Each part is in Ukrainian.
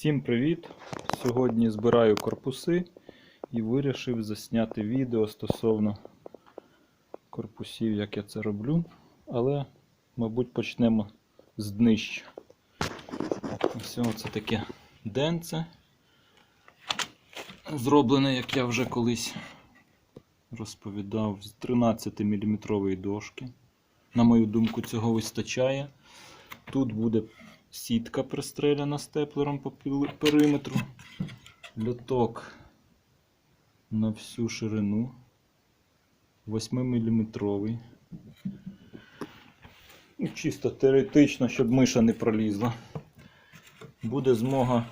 Всім привіт! Сьогодні збираю корпуси і вирішив засняти відео стосовно корпусів, як я це роблю. Але, мабуть, почнемо з днища. Ось це таке денце. Зроблене, як я вже колись розповідав, з 13 мм дошки. На мою думку, цього вистачає. Тут буде сітка пристреляна степлером по периметру. Льоток на всю ширину. 8-мм. Ну, чисто теоретично, щоб миша не пролізла. Буде змога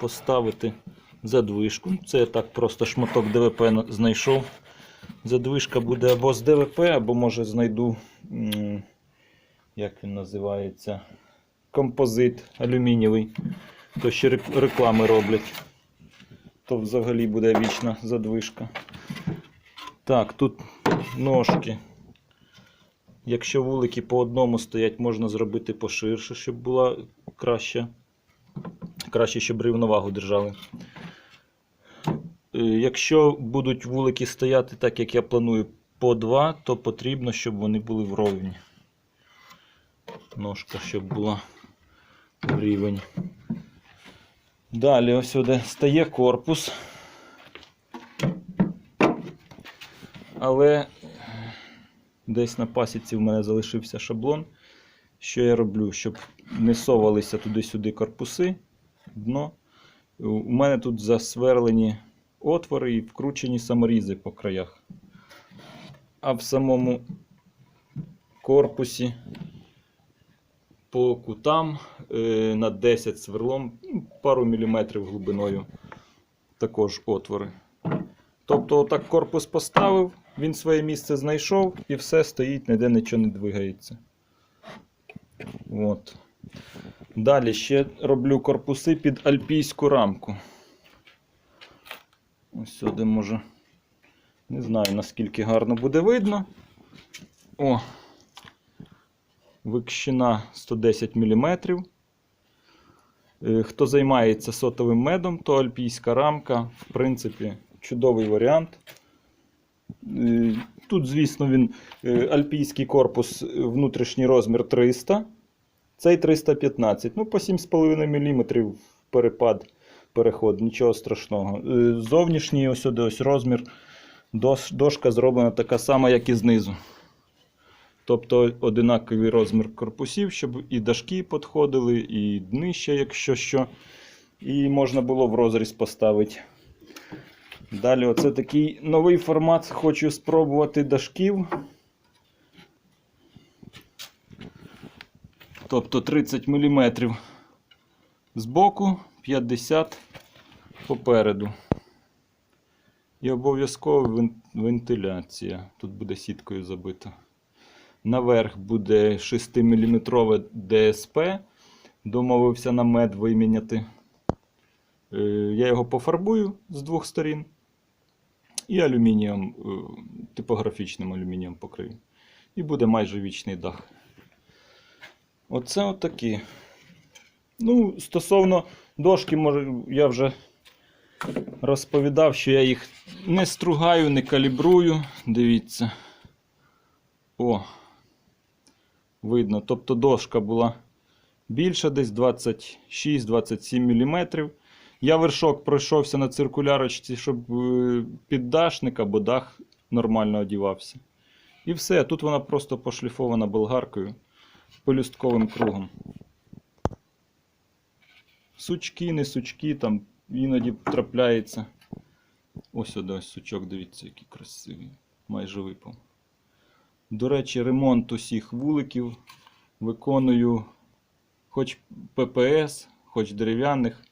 поставити задвижку. Це я так просто шматок ДВП знайшов. Задвижка буде або з ДВП, або може знайду, як він називається, композит алюмінієвий. То ще реклами роблять. То взагалі буде вічна задвижка. Так, тут ножки. Якщо вулики по одному стоять, можна зробити поширше, щоб була краще. Краще, щоб рівновагу держали. Е, Якщо будуть вулики стояти так, як я планую, по два, то потрібно, щоб вони були вровні. Ножка, щоб була рівень. Далі ось сюди стає корпус. Але десь на пасіці в мене залишився шаблон. Що я роблю? Щоб не совалися туди-сюди корпуси, дно. У мене тут засверлені отвори і вкручені саморізи по краях. А в самому корпусі по кутам е, на 10 сверлом, ну, пару міліметрів глибиною також отвори. Тобто, отак корпус поставив, він своє місце знайшов і все стоїть, ніде нічого не двигається. От. Далі ще роблю корпуси під альпійську рамку. Ось сюди може. Не знаю наскільки гарно буде видно. О! Викщина 110 мм. Хто займається сотовим медом, то альпійська рамка, в принципі, чудовий варіант. Е, Тут, звісно, він е, альпійський корпус, е, внутрішній розмір 300. Цей 315. Ну, по 7,5 мм перепад, переход, нічого страшного. Зовнішній ось ось розмір. Дошка зроблена така сама, як і знизу. Тобто одинаковий розмір корпусів, щоб і дашки підходили, і днище, якщо що. І можна було в розріз поставити. Далі, оце такий новий формат. Хочу спробувати дашків. Тобто 30 мм збоку, 50 попереду. І обов'язково вентиляція. Тут буде сіткою забита. Наверх буде 6-мм ДСП. Домовився на мед виміняти. Е, Я його пофарбую з двох сторін. І алюмінієм, е, типографічним алюмінієм покрию. І буде майже вічний дах. Оце отакі. Ну, стосовно дошки, може, я вже розповідав, що я їх не стругаю, не калібрую. Дивіться. О. Видно. Тобто дошка була більша, десь 26-27 мм. Я вершок пройшовся на циркулярочці, щоб е, піддашник або дах нормально одівався. І все. Тут вона просто пошліфована болгаркою пелюстковим кругом. Сучки, не сучки, там іноді трапляється. Ось ось сучок, дивіться, який красивий. Майже випав. До речі, ремонт усіх вуликів виконую хоч ППС, хоч дерев'яних,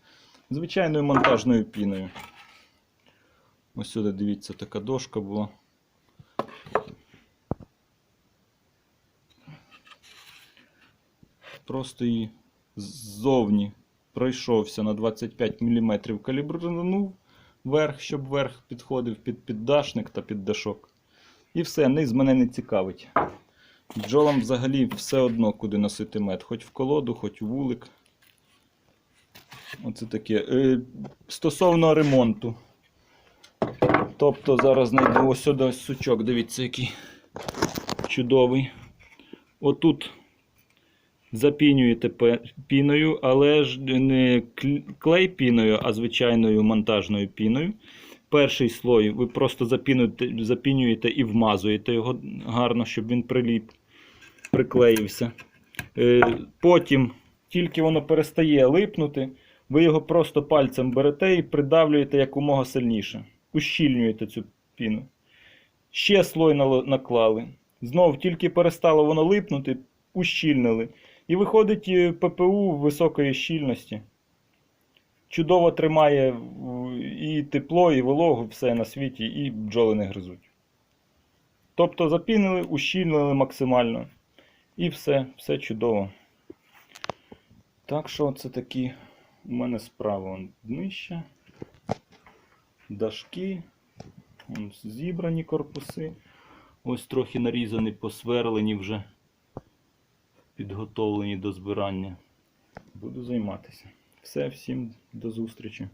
звичайною монтажною піною. Ось сюди, дивіться, така дошка була. Просто її ззовні пройшовся на 25 мм калібрнув верх, щоб верх підходив під піддашник та під дашок. І все, низ мене не цікавить. Бджолам взагалі все одно, куди носити мед. Хоч в колоду, хоч у вулик. Оце таке. Е, Стосовно ремонту. Тобто зараз знайду ось сюди ось сучок, дивіться, який чудовий. Отут запінюєте піною, але ж не клей піною, а звичайною монтажною піною. Перший слой ви просто запінуєте, запінюєте і вмазуєте його гарно, щоб він приліп, приклеївся. Е, Потім, тільки воно перестає липнути, ви його просто пальцем берете і придавлюєте якомога сильніше. Ущільнюєте цю піну. Ще слой наклали. Знов тільки перестало воно липнути, ущільнили. І виходить е, ППУ високої щільності. Чудово тримає і тепло, і вологу, все на світі, і бджоли не гризуть. Тобто запінили, ущільнили максимально. І все, все чудово. Так що це такі у мене справа вон днища, дашки, зібрані корпуси. Ось трохи нарізані, посверлені вже, підготовлені до збирання. Буду займатися. Все, всім до зустрічі.